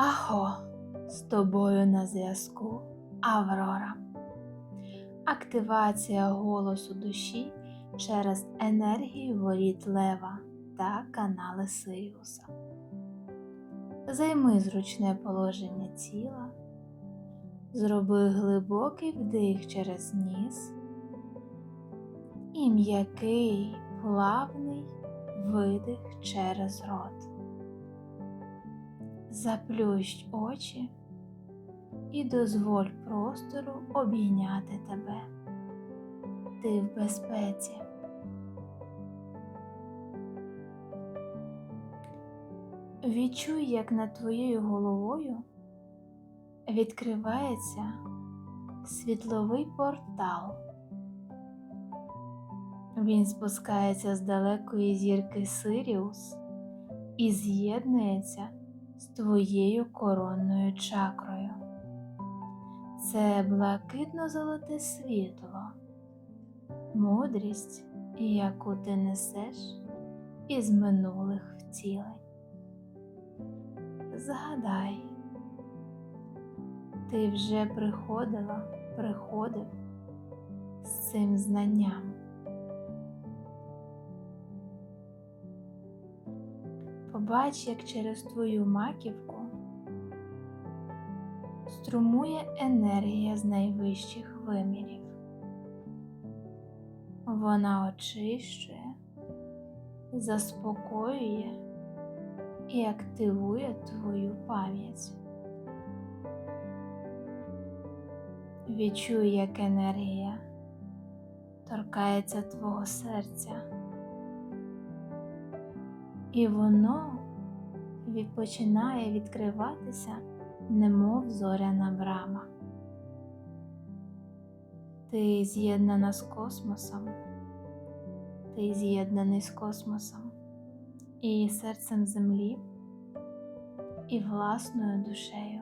Ахо, з тобою на зв'язку Аврора. Активація голосу душі через енергію воріт Лева та канали Сиріуса. Займи зручне положення тіла, зроби глибокий вдих через ніс і м'який плавний видих через рот. Заплющ очі і дозволь простору обійняти тебе. Ти в безпеці. Відчуй, як над твоєю головою відкривається світловий портал. Він спускається з далекої зірки Сиріус і з'єднується з твоєю коронною чакрою. Це блакитно-золоте світло, мудрість, яку ти несеш із минулих втілень. Згадай, ти вже приходила, приходив з цим знанням. Побач, як через твою маківку струмує енергія з найвищих вимірів. Вона очищує, заспокоює і активує твою пам'ять. Відчуй, як енергія торкається твого серця, і воно починає відкриватися, немов зоряна брама. Ти з'єднана з космосом, ти з'єднаний з космосом і серцем землі, і власною душею.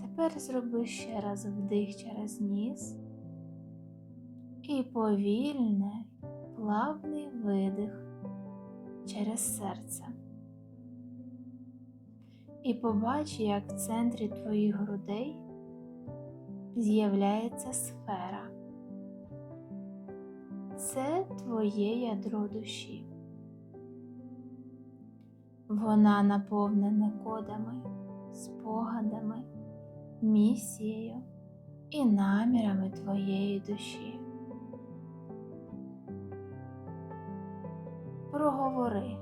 Тепер зроби ще раз вдих через ніс і повільний, плавний видих через серце. І побач, як в центрі твоїх грудей з'являється сфера. Це твоє ядро душі. Вона наповнена кодами, спогадами, місією і намірами твоєї душі. Проговори.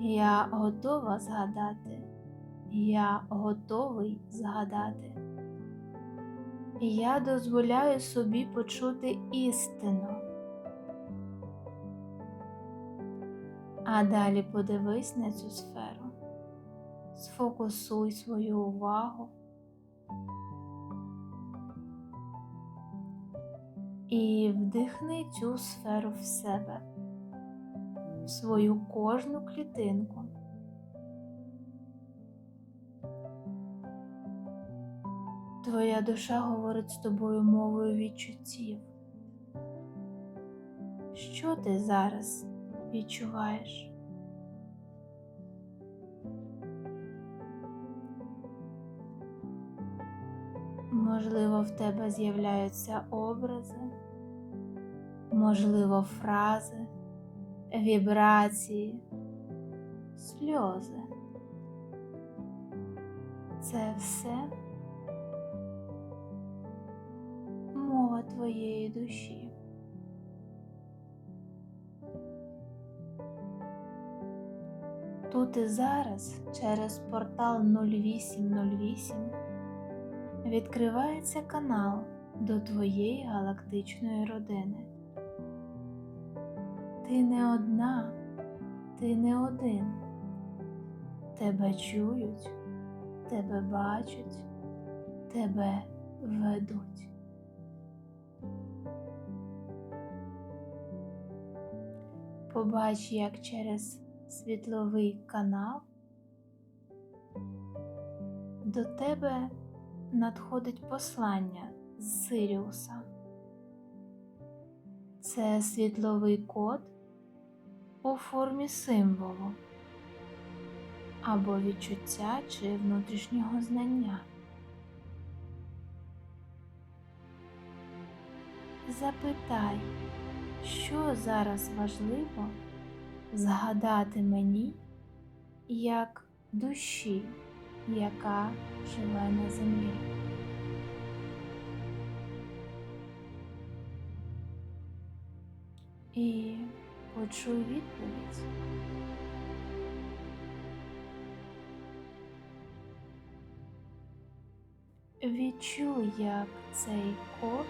Я готова згадати, я готовий згадати. Я дозволяю собі почути істину. А далі подивись на цю сферу, сфокусуй свою увагу і вдихни цю сферу в себе, свою кожну клітинку. Твоя душа говорить з тобою мовою відчуттів. Що ти зараз відчуваєш? Можливо, в тебе з'являються образи, можливо, фрази, вібрації, сльози. Це все мова твоєї душі. Тут і зараз через портал 0808 відкривається канал до твоєї галактичної родини. Ти не одна, ти не один. Тебе чують, тебе бачать, тебе ведуть. Побач, як через світловий канал до тебе надходить послання з Сиріуса. Це світловий код у формі символу, або відчуття чи внутрішнього знання. Запитай, що зараз важливо згадати мені як душі, яка живе на землі. І почуй відповідь. Відчуй, як цей код,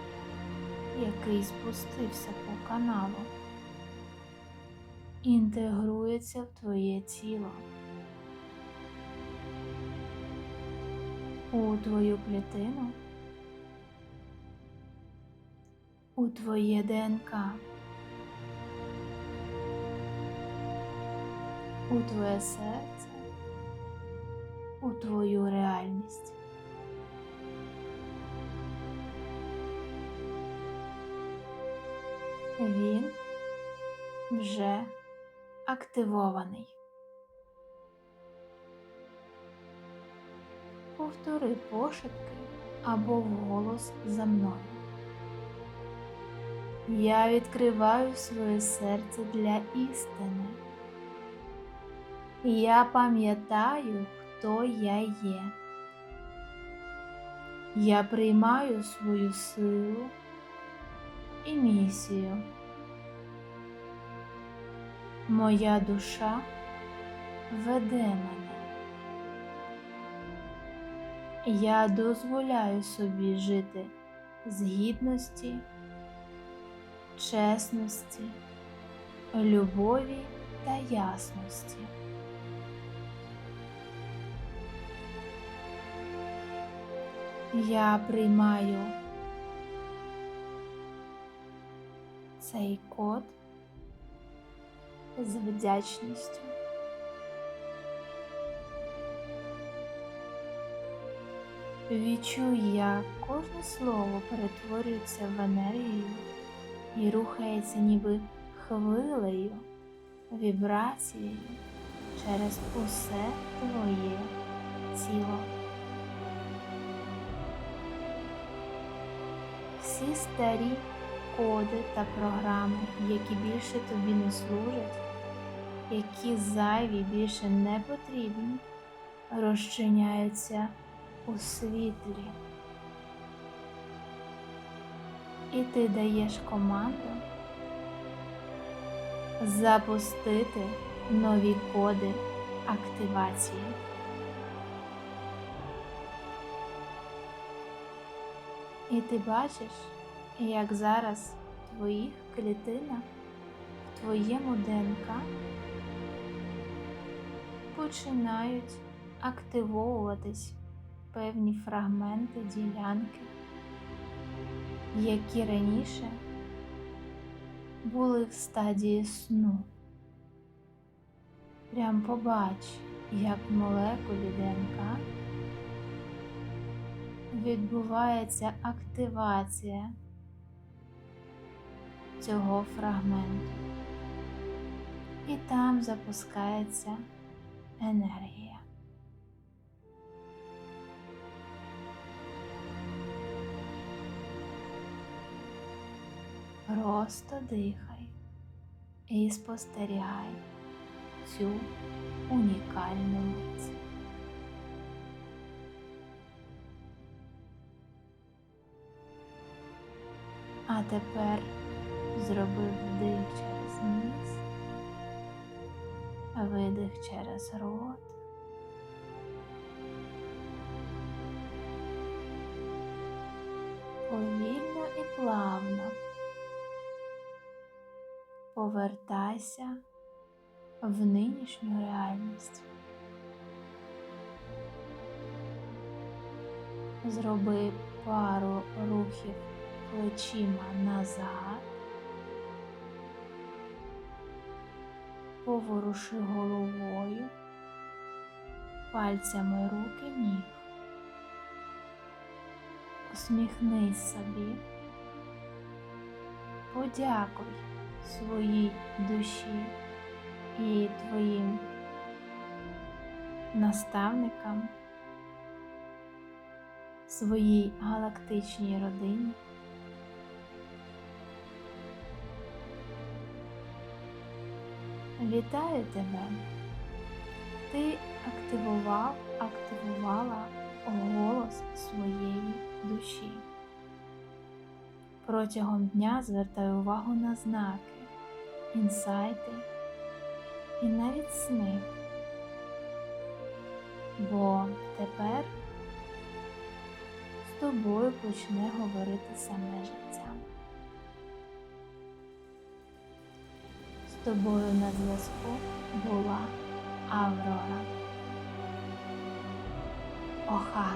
який спустився по каналу, інтегрується в твоє тіло, у твою клітину, у твоє ДНК, у твоє серце, у твою реальність. Він вже активований. Повтори пошепки або вголос за мною. Я відкриваю своє серце для істини. Я пам'ятаю, хто я є. Я приймаю свою силу і місію. Моя душа веде мене. Я дозволяю собі жити з гідності, чесності, любові та ясності. Я приймаю цей код з вдячністю. Відчуй, як кожне слово перетворюється в енергію і рухається ніби хвилею, вібрацією через усе твоє тіло. Всі старі коди та програми, які більше тобі не служать, які зайві більше не потрібні, розчиняються у світлі. І ти даєш команду запустити нові коди активації. І ти бачиш, як зараз в твоїх клітинах, в твоєму ДНК починають активовуватись певні фрагменти ділянки, які раніше були в стадії сну. Прям побач, як молекулі ДНК відбувається активація цього фрагменту. І там запускається енергія. Просто дихай і спостерігай цю унікальну мить. А тепер зробив вдих через ніс, видих через рот. Повільно і плавно повертайся в нинішню реальність. Зроби пару рухів плечима назад, поворуши головою, пальцями руки ніг. Усміхнись собі, подякуй своїй душі і твоїм наставникам, своїй галактичній родині. Вітаю тебе! Ти активував, активувала голос своєї душі. Протягом дня звертай увагу на знаки, інсайти і навіть сни. Бо тепер з тобою почне говорити саме життя. Тобою на зв'язку була Аврора. Оха.